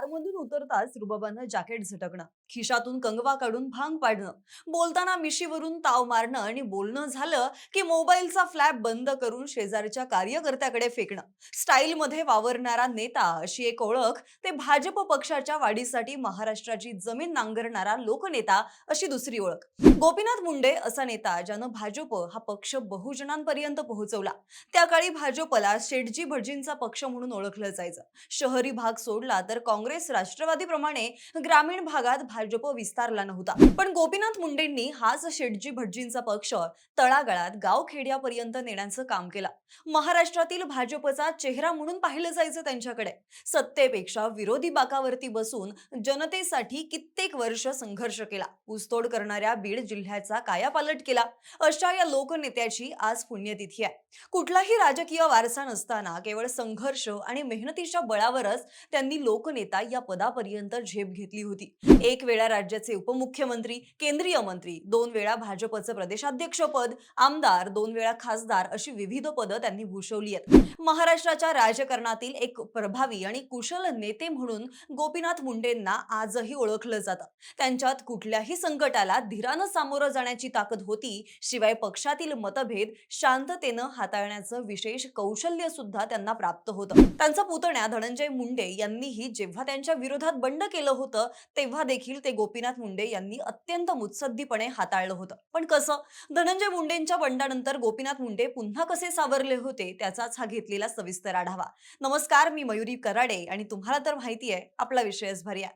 कारमधून उतरताच रुबाबानं जॅकेट झटकणं खिशातून कंगवा काढून भांग पाडणं बोलताना मिशीवरून ताव मारणं आणि बोलणं झालं की मोबाईलचा फ्लॅप बंद करून शेजारच्या कार्यकर्त्याकडे फेकणं. स्टाईलमध्ये वावरणारा नेता अशी एक ओळख ते भाजप पक्षाच्या वाढीसाठी महाराष्ट्राची जमीन नांगरणारा लोकनेता अशी दुसरी ओळख. गोपीनाथ मुंडे असा नेता ज्यानं भाजप हा पक्ष बहुजनांपर्यंत पोहोचवला. त्या काळी भाजपला शेटजी भटजींचा पक्ष म्हणून ओळखलं जायचं. शहरी भाग सोडला तर काँग्रेस राष्ट्रवादीप्रमाणे ग्रामीण भागात भाजप विस्तारला नव्हता. पण गोपीनाथ मुंडेंनी हाच शेटजी भटजींचा पक्ष तळागाळात गाव खेड्यापर्यंत नेण्याचं काम केलं. महाराष्ट्रातील भाजपचा चेहरा म्हणून पाहिलं जायचं त्यांच्याकडे. सत्तेपेक्षा विरोधी बाकावरती बसून जनतेसाठी कित्येक वर्ष संघर्ष केला. ऊसतोड करणाऱ्या बीड जिल्ह्याचा कायापालट केला. अशा या लोकनेत्याची आज पुण्यतिथी आहे. कुठलाही राजकीय वारसा नसताना केवळ संघर्ष आणि मेहनतीच्या बळावरच त्यांनी लोकनेते नेता या पदापर्यंत झेप घेतली होती. एक वेळा राज्याचे उपमुख्यमंत्री केंद्रीय मंत्री दोन वेळा भाजपचं प्रदेशाध्यक्ष पद आमदार दोन वेळा खासदार अशी विविध पदं त्यांनी भूषवली आहेत. महाराष्ट्राच्या राजकारणातील एक प्रभावी आणि कुशल नेते म्हणून गोपीनाथ मुंडेंना आजही ओळखलं जातं. त्यांच्यात कुठल्याही संकटाला धीरानं सामोरं जाण्याची ताकद होती शिवाय पक्षातील मतभेद शांततेनं हाताळण्याचं विशेष कौशल्य सुद्धा त्यांना प्राप्त होतं. त्यांचा पुतण्या धनंजय मुंडे यांनीही जेव्हा त्यांच्या विरोधात बंड केलं होतं तेव्हा देखील ते गोपीनाथ मुंडे यांनी अत्यंत मुत्सद्दीपणे हाताळलं होतं. पण कसं? धनंजय मुंडेंच्या बंडानंतर गोपीनाथ मुंडे पुन्हा कसे सावरले होते त्याचाच हा घेतलेला सविस्तर आढावा. नमस्कार मी मयुरी कराडे आणि तुम्हाला तर माहिती आहे आपला विषयच भरिया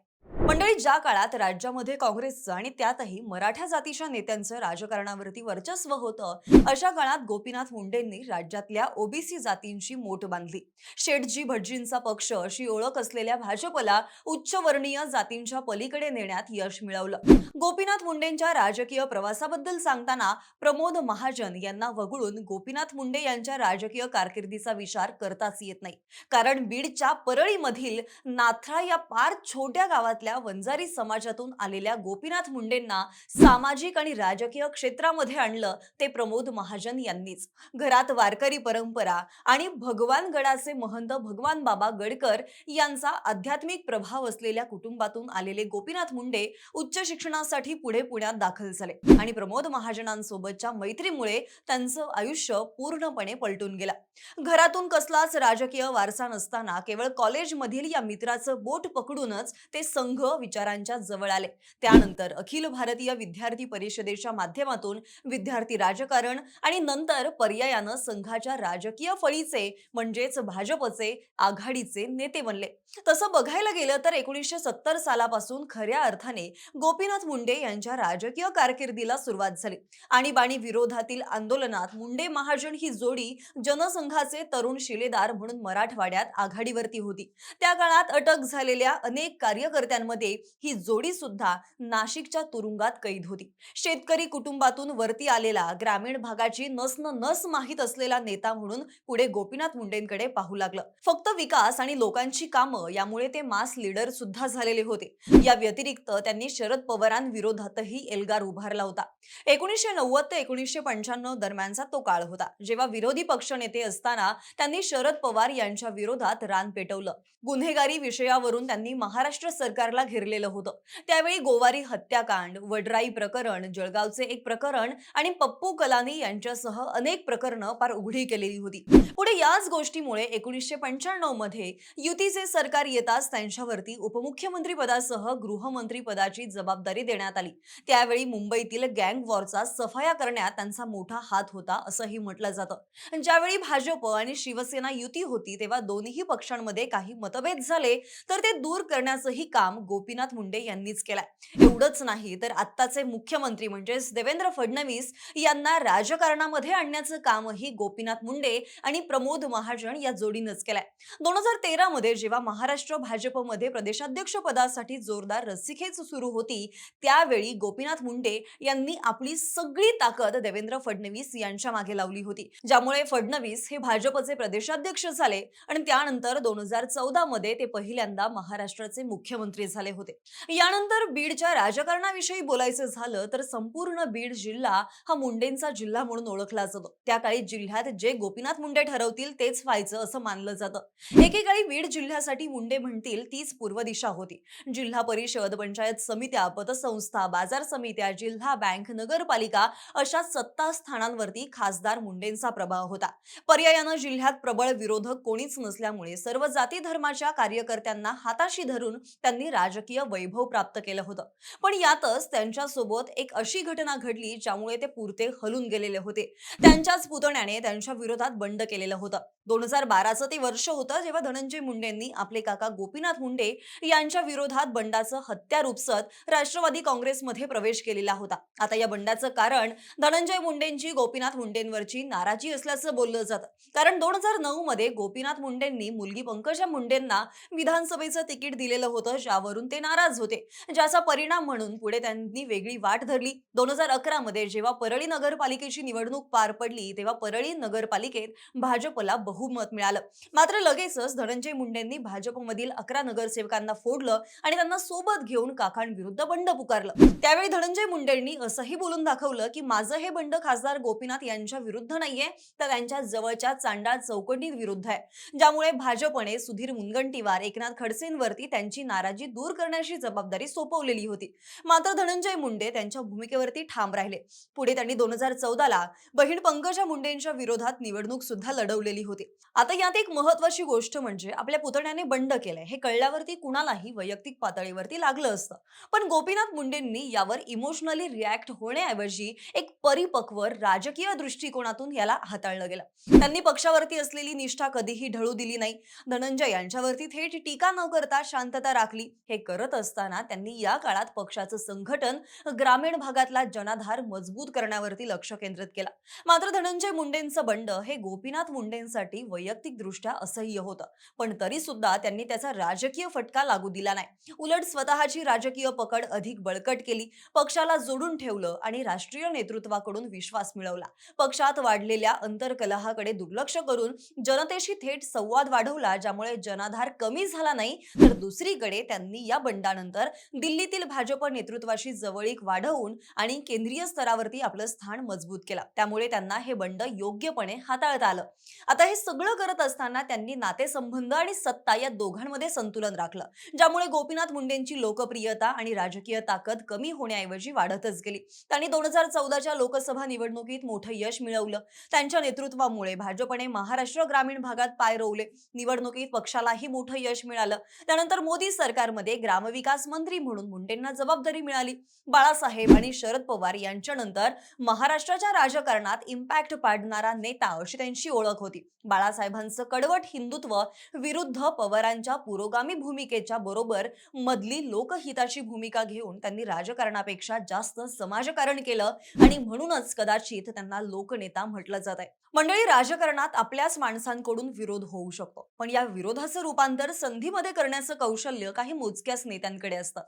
मंडळी ज्या काळात राज्यामध्ये काँग्रेसचं आणि त्यातही मराठा जातीच्या नेत्यांचं राजकारणावरती वर्चस्व होतं अशा काळात गोपीनाथ मुंडेंनी राज्यातल्या ओबीसी जातींची मोठ बांधली. शेठजी भटजींचा पक्ष अशी ओळख असलेल्या भाजपला उच्चवर्णीय जातींच्या पलीकडे नेण्यात यश मिळवलं. गोपीनाथ मुंडेंच्या राजकीय प्रवासाबद्दल सांगताना प्रमोद महाजन यांना वगळून गोपीनाथ मुंडे यांच्या राजकीय कारकिर्दीचा विचार करताच येत नाही. कारण बीडच्या परळीमधील नाथरा या पार छोट्या गावातल्या असलेल्या वंजारी समाजातून आलेल्या गोपीनाथ मुंडेंना सामाजिक आणि राजकीय क्षेत्रामध्ये आणलं ते प्रमोद महाजन यांनीच. घरात वारकरी परंपरा आणि भगवान गडाचे महंत भगवान बाबा गडकर यांचा आध्यात्मिक प्रभाव असलेल्या कुटुंबातून आलेले गोपीनाथ मुंडे उच्च शिक्षणासाठी पुढे पुण्यात दाखल झाले आणि प्रमोद महाजनांसोबतच्या मैत्रीमुळे त्यांचं आयुष्य पूर्णपणे पलटून गेलं. घरातून कसलाच राजकीय वारसा नसताना केवळ कॉलेजमधील या मित्राचं बोट पकडूनच ते संघ विचारांच्या जवळ आले. त्यानंतर अखिल भारतीय विद्यार्थी परिषदेच्या माध्यमातून विद्यार्थी राजकारण आणि नंतर पर्यायानं संघाच्या राजकीय फळीचे म्हणजेच भाजपचे आघाडीचे नेते बनले. तसं बघायला गेलं तर एकोणीसशे सत्तर सालापासून खऱ्या अर्थाने गोपीनाथ मुंडे यांच्या राजकीय कारकिर्दीला सुरुवात झाली आणीबाणी विरोधातील आंदोलनात मुंडे महाजन ही जोडी जनसंघाचे तरुण शिलेदार म्हणून मराठवाड्यात आघाडीवरती होती. त्या काळात अटक झालेल्या अनेक कार्यकर्त्यांमध्ये ही जोडी सुद्धा नाशिकच्या तुरुंगात कैद होती. शेतकरी कुटुंबातून वरती आलेला ग्रामीण भागाची नस न नस माहीत असलेला नेता म्हणून पुढे गोपीनाथ मुंडेंकडे पाहू लागलं. फक्त विकास आणि लोकांची कामं यामुळे ते मास लीडर सुद्धा झालेले होते. या व्यतिरिक्त त्यांनी शरद पवारांविरोधातही एल्गार उभारला होता. एकोणीसशे नव्वद ते एकोणीसशे पंच्याण्णव दरम्यानचा तो काळ होता. जेव्हा विरोधी पक्षनेते असताना त्यांनी शरद पवार यांच्या विरोधात रान पेटवलं. गुन्हेगारी विषयावरून त्यांनी महाराष्ट्र सरकारला घेरलेलं होतं. त्यावेळी गोवारी हत्याकांड वडराई प्रकरण जळगावचे एक प्रकरण आणि पप्पू कलानी यांच्यासह अनेक प्रकरणं पार उघडी केलेली होती. पुढे याच गोष्टीमुळे एकोणीसशे पंच्याण्णवमध्ये युतीचे सरकार येताच त्यांच्यावरती उपमुख्यमंत्री पदासह गृहमंत्री पदाची जबाबदारी देण्यात आली. त्यावेळी मुंबईतील गँग वॉरचा सफाया करण्यात त्यांचा मोठा हात होता असंही म्हटलं जातं. ज्यावेळी भाजप आणि शिवसेना युती होती तेव्हा दोन्ही पक्षांमध्ये काही मतभेद झाले तर ते दूर करण्याचंही काम गोपीनाथ मुंडे यांनीच केलाय. एवढंच नाही तर आत्ताचे मुख्यमंत्री म्हणजेच देवेंद्र फडणवीस यांना राजकारणामध्ये आणण्याचं कामही गोपीनाथ मुंडे आणि प्रमोद महाजन या जोडीनंच केलाय. दोन हजार तेरामध्ये जेव्हा महाराष्ट्र भाजपमध्ये प्रदेशाध्यक्ष पदासाठी जोरदार रस्सीखेच सुरू होती त्यावेळी गोपीनाथ मुंडे यांनी आपली सगळी ताकद देवेंद्र फडणवीस यांच्या मागे लावली होती. ज्यामुळे फडणवीस हे भाजपचे प्रदेशाध्यक्ष झाले आणि त्यानंतर दोन हजार चौदा मध्ये ते पहिल्यांदा महाराष्ट्राचे मुख्यमंत्री झाले. झाले होते. यानंतर बीडच्या राजकारणाविषयी बोलायचं झालं तर संपूर्ण बीड जिल्हा हा मुंडेंचा जिल्हा म्हणून ओळखला जातो. त्या काळी जिल्ह्यात जे गोपीनाथ मुंडे ठरवतील तेच व्हायचं असं मानलं जातं. एकेकाळी बीड जिल्ह्यासाठी मुंडे म्हणतील तीच पूर्व दिशा होती. जिल्हा परिषद पंचायत समित्या पतसंस्था बाजार समित्या जिल्हा बँक नगरपालिका अशा सत्ता स्थानांवरती खासदार मुंडेंचा प्रभाव होता. पर्यायानं जिल्ह्यात प्रबळ विरोधक कोणीच नसल्यामुळे सर्व जाती धर्माच्या कार्यकर्त्यांना हाताशी धरून त्यांनी राज राजकीय वैभव प्राप्त केलं होतं. पण यातच त्यांच्यासोबत एक अशी घटना घडली ज्यामुळे ते पुरते हलून गेलेले होते. त्यांच्याच पुतण्याने त्यांच्या विरोधात बंड केलेलं होतं. दोन हजार बाराचं ते वर्ष होतं जेव्हा धनंजय मुंडेंनी आपले काका गोपीनाथ मुंडे यांच्या विरोधात बंडाचं हत्यार उपसत राष्ट्रवादी काँग्रेसमध्ये प्रवेश केलेला होता. आता या बंडाचं कारण धनंजय मुंडेंची गोपीनाथ मुंडेंवरची नाराजी असल्याचं बोललं जातं. कारण दोन हजार नऊ मध्ये गोपीनाथ मुंडेंनी मुलगी पंकजा मुंडेंना विधानसभेचं तिकीट दिलेलं होतं ज्यावर ज्यावरून ते नाराज होते. म्हणजे ज्याचा परिणाम म्हणून पुढे त्यांनी वेगळी वाट धरली. दोन हजार अकरा मध्ये जेव्हा परळी नगरपालिकेची निवडणूक पार पडली तेव्हा परळी नगरपालिकेत भाजपला बहुमत मिळालं. मात्र लगेचच धनंजय मुंडेंनी भाजपमधील अकरा नगरसेवकांना फोडलं आणि त्यांना सोबत घेऊन काकांविरुद्ध बंड पुकारलं. त्यावेळी धनंजय मुंडेंनी असंही बोलून दाखवलं की माझं हे बंड खासदार गोपीनाथ यांच्या विरुद्ध नाहीये तर त्यांच्या जवळच्या चांडाळ चौकटी विरुद्ध आहे. ज्यामुळे भाजपने सुधीर मुनगंटीवार एकनाथ खडसेंवरती त्यांची नाराजी दूर दूर करण्याची जबाबदारी सोपवलेली होती. मात्र धनंजय मुंडे त्यांच्या भूमिकेवरती ठाम राहिले. पुढे त्यांनी दोन हजार चौदाला बहीण पंकजा मुंडेंच्या विरोधात निवडणूक सुद्धा लढवलेली होती. आता यात एक महत्वाची गोष्ट म्हणजे आपल्या पुतण्याने बंड केलंय. हे कळल्यावरती कुणालाही वैयक्तिक पातळीवरती लागलं असतं. पण गोपीनाथ मुंडेंनी यावर इमोशनली रिॲक्ट होण्याऐवजी एक परिपक्व राजकीय दृष्टिकोनातून याला हाताळलं गेलं. त्यांनी पक्षावरती असलेली निष्ठा कधीही ढळू दिली नाही. धनंजय यांच्यावरती थेट टीका न करता शांतता राखली. हे करत असताना त्यांनी या काळात पक्षाचं संघटन ग्रामीण भागातला जनाधार मजबूत करण्यावरती लक्ष केंद्रित केला. मात्र धनंजय मुंडेंचं बंड हे गोपीनाथ मुंडेंसाठी वैयक्तिकदृष्ट्या असह्य होतं. पण तरी सुद्धा त्यांनी त्याचा राजकीय फटका लागू दिला नाही. उलट स्वतःची राजकीय पकड अधिक बळकट केली पक्षाला जोडून ठेवलं आणि राष्ट्रीय नेतृत्वाकडून विश्वास मिळवला. पक्षात वाढलेल्या अंतरकलहाकडे दुर्लक्ष करून जनतेशी थेट संवाद वाढवला ज्यामुळे जनाधार कमी झाला नाही तर दुसरीकडे त्यांनी या बंडानंतर दिल्लीतील भाजप नेतृत्वाशी जवळीक वाढवून आणि केंद्रीय स्तरावरती आपलं स्थान मजबूत केलं. त्यामुळे त्यांना हे बंड योग्यपणे हाताळता आलं. आता हे सगळं करत असताना त्यांनी नातेसंबंध आणि सत्ता या दोघांमध्ये संतुलन राखलं ज्यामुळे गोपीनाथ मुंडेंची लोकप्रियता आणि राजकीय ताकद कमी होण्याऐवजी वाढतच गेली. त्यांनी दोन हजार चौदाच्या लोकसभा निवडणुकीत मोठं यश मिळवलं. त्यांच्या नेतृत्वामुळे भाजपने महाराष्ट्र ग्रामीण भागात पाय रोवले. निवडणुकीत पक्षालाही मोठं यश मिळालं. त्यानंतर मोदी सरकारमध्ये ग्रामविकास मंत्री म्हणून मुंडेंना जबाबदारी मिळाली. बाळासाहेब आणि शरद पवार यांच्यानंतर महाराष्ट्राच्या राजकारणात इम्पॅक्ट पाडणारा नेता अशी त्यांची ओळख होती. बाळासाहेबांचं कडवट हिंदुत्व विरुद्ध पवारांच्या पुरोगामी भूमिकेच्या बरोबर मधली लोकहिताची भूमिका घेऊन त्यांनी राजकारणापेक्षा जास्त समाजकारण केलं आणि म्हणूनच कदाचित त्यांना लोकनेता म्हटलं जात आहे. मंडळी राजकारणात आपल्याच माणसांकडून विरोध होऊ शकतो. पण या विरोधाचं रूपांतर संधीमध्ये करण्याचं कौशल्य काही मोजक्याच नेत्यांकडे असतं.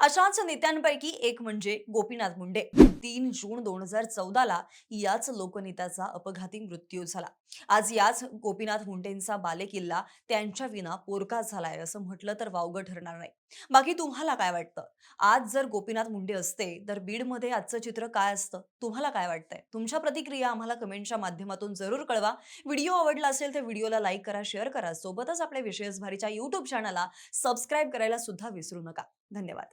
अशाच नेत्यांपैकी एक म्हणजे गोपीनाथ मुंडे. तीन जून दोन हजार चौदाला याच लोकनेत्याचा अपघाती मृत्यू झाला. आज याच गोपीनाथ मुंडेंचा बालेकिल्ला त्यांच्या विना पोरका झालाय असं म्हटलं तर वावगं ठरणार नाही. बाकी तुम्हाला काय वाटतं? आज जर गोपीनाथ मुंडे असते तर बीडमध्ये आजचं चित्र काय असतं? तुम्हाला काय वाटतंय? तुमच्या प्रतिक्रिया आम्हाला कमेंटच्या माध्यमातून जरूर कळवा. व्हिडिओ आवडला असेल तर व्हिडिओला लाईक करा शेअर करा. सोबतच आपल्या विशेष भारीच्या युट्यूब चॅनलला सबस्क्राईब करायला सुद्धा विसरू नका. धन्यवाद.